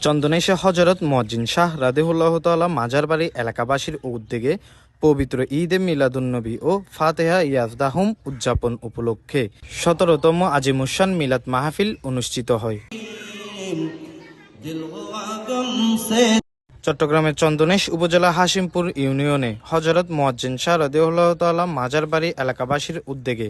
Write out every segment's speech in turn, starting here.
চন্দনেশে হজরত মজিন শাহ রাদেহুল্লাহ তাল্লাহ মাজার বাড়ি এলাকাবাসীর উদ্যোগে পবিত্র ঈদে মিলাদুন্নবী ও ফাতেহা ইয়াজদাহুম উদযাপন উপলক্ষে সতেরোতম আজিমুসান মিলাদ মাহফিল অনুষ্ঠিত হয়। চট্টগ্রামের চন্দনেশ উপজেলা হাসিমপুর ইউনিয়নে হজরত মোয়াজ্জিন শাহ রদিউল্লাহ তাল্লাহ মাজার বাড়ি এলাকাবাসীর উদ্যোগে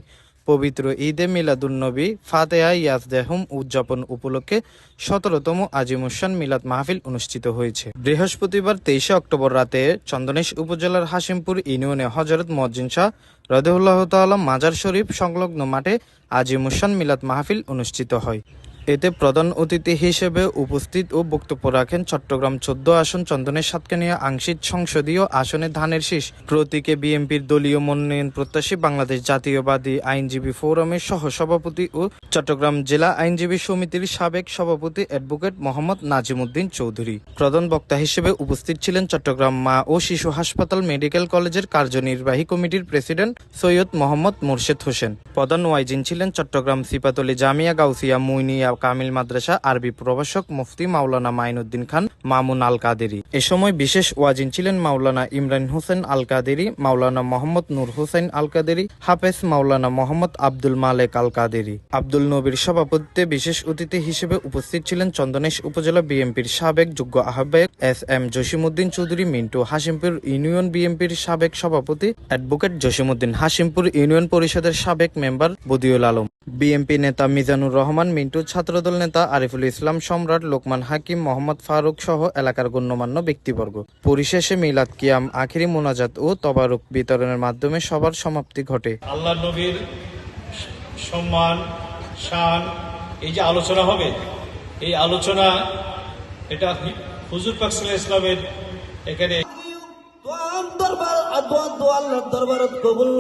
পবিত্র ঈদে মিলাদুন্নবী ফাতেহা ইয়াসদেহম উদযাপন উপলক্ষে সতেরোতম আজিমুসান মিলাদ মাহফিল অনুষ্ঠিত হয়েছে। বৃহস্পতিবার তেইশে অক্টোবর রাতে চন্দনেশ উপজেলার হাসিমপুর ইউনিয়নে হজরত মজিন শাহ রদেউল্লাহ তাল্লাহ মাজার শরীফ সংলগ্ন মাঠে আজিমুসান মিলাদ মাহফিল অনুষ্ঠিত হয়। এতে প্রধান অতিথি হিসেবে উপস্থিত ও বক্তব্য রাখেন চট্টগ্রাম চোদ্দ আসন চন্দনের সাতকানিয়া আংশিক সংসদীয় আসনে ধানের শীষ। প্রতীকে বিএনপির দলীয় মনোনয়ন প্রত্যাশী বাংলাদেশ জাতীয়বাদী আইনজীবী ফোরামের সহসভাপতি ও চট্টগ্রাম জেলা আইনজীবী সমিতির সাবেক সভাপতি অ্যাডভোকেট মোহাম্মদ নাজিমুদ্দিন চৌধুরী। প্রধান বক্তা হিসেবে উপস্থিত ছিলেন চট্টগ্রাম মা ও শিশু হাসপাতাল মেডিকেল কলেজের কার্যনির্বাহী কমিটির প্রেসিডেন্ট সৈয়দ মোহাম্মদ মোর্শেদ হোসেন। প্রধান ওয়াইজিন ছিলেন চট্টগ্রাম সিপাতলি জামিয়া গাউসিয়া মুইনিয়া কামিল মাদ্রাসা আরবি প্রভাষক মুফতি মাওলানা মাইনুদ্দিন খান মামুন আল কাদেরি এ সময় বিশেষ ওয়াজিন ছিলেন মাওলানা ইমরান হোসেন আল কাদেরি মাওলানা মোহাম্মদ নূর হোসেন আল কাদেরি হাফেজ মাওলানা মোহাম্মদ আব্দুল মালেক আল কাদেরি আব্দুল নবীর সভাপতিত্বে বিশেষ অতিথি হিসেবে উপস্থিত ছিলেন চন্দনেশ উপজেলা বিএনপির সাবেক যোগ্য আহ্বায়ক S M Jasimuddin Chowdhury, Mintu Hashimpur union বিএনপির সাবেক সভাপতি অ্যাডভোকেট জসিমুদ্দিন হাসিমপুর ইউনিয়ন পরিষদের সাবেক মেম্বার বদিউল আলম। বিএনপি নেতা মিজানুর রহমান, মিন্টু ছাত্রদল নেতা আরিফুল ইসলাম সম্রাট লোকমান হাকিম মোহাম্মদ ফারুক সহ এলাকার গণ্যমান্য ব্যক্তিবর্গ। পরিশেষে মিলাদ কিয়াম আখিরি মোনাজাত ও তবারুক বিতরণের মাধ্যমে সবার সমাপ্তি ঘটে। আল্লাহ নবীর সম্মান শান এই যে আলোচনা হবে এই আলোচনা এটা হুজুর পাকসাল ইসলামের এখানে দরবার দোয়া কবুল